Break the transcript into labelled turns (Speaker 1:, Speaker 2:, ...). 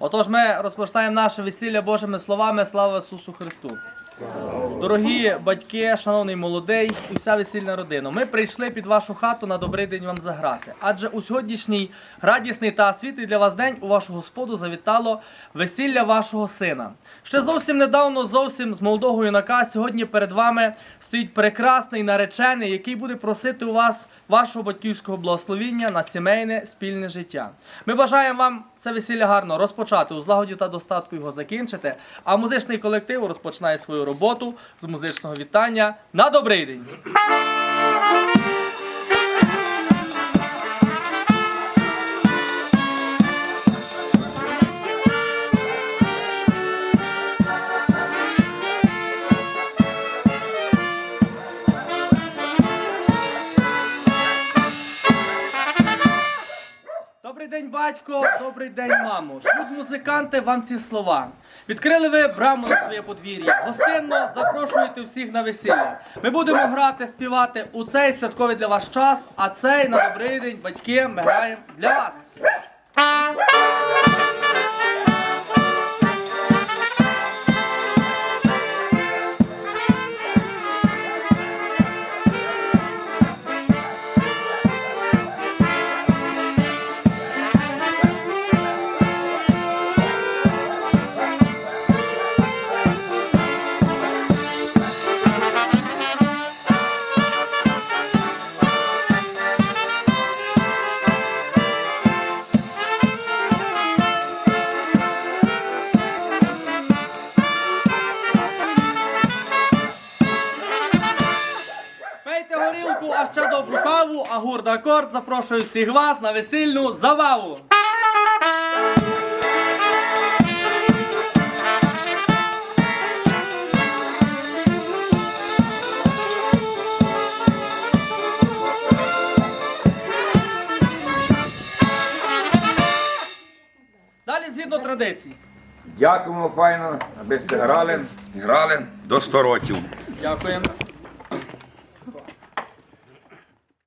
Speaker 1: Отож, ми розпочинаємо наше весілля Божими словами. Слава Ісусу Христу! Дорогі батьки, шановний молодий і вся весільна родина, ми прийшли під вашу хату на добрий день вам заграти. Адже у сьогоднішній радісний та світлий для вас день у вашу господу завітало весілля вашого сина. Ще зовсім недавно, зовсім з молодого юнака, сьогодні перед вами стоїть прекрасний наречений, який буде просити у вас вашого батьківського благословіння на сімейне спільне життя. Ми бажаємо вам це весілля гарно розпочати у злагоді та достатку його закінчити. А музичний колектив розпочинає свою роботу з музичного вітання на добрий день. Добрий день, батько, добрий день, мамо. Шут музиканти вам ці слова. Відкрили ви браму на своє подвір'я. Гостинно запрошуєте всіх на весілля. Ми будемо грати, співати у цей святковий для вас час, а цей на добрий день, батьки, ми граємо для вас. Пейте горілку, а ще добру каву, а гурт акорд запрошую всіх вас на весільну забаву. Далі згідно традицій.
Speaker 2: Дякуємо файно, аби сте грали, грали до 100 років.
Speaker 1: Дякуємо.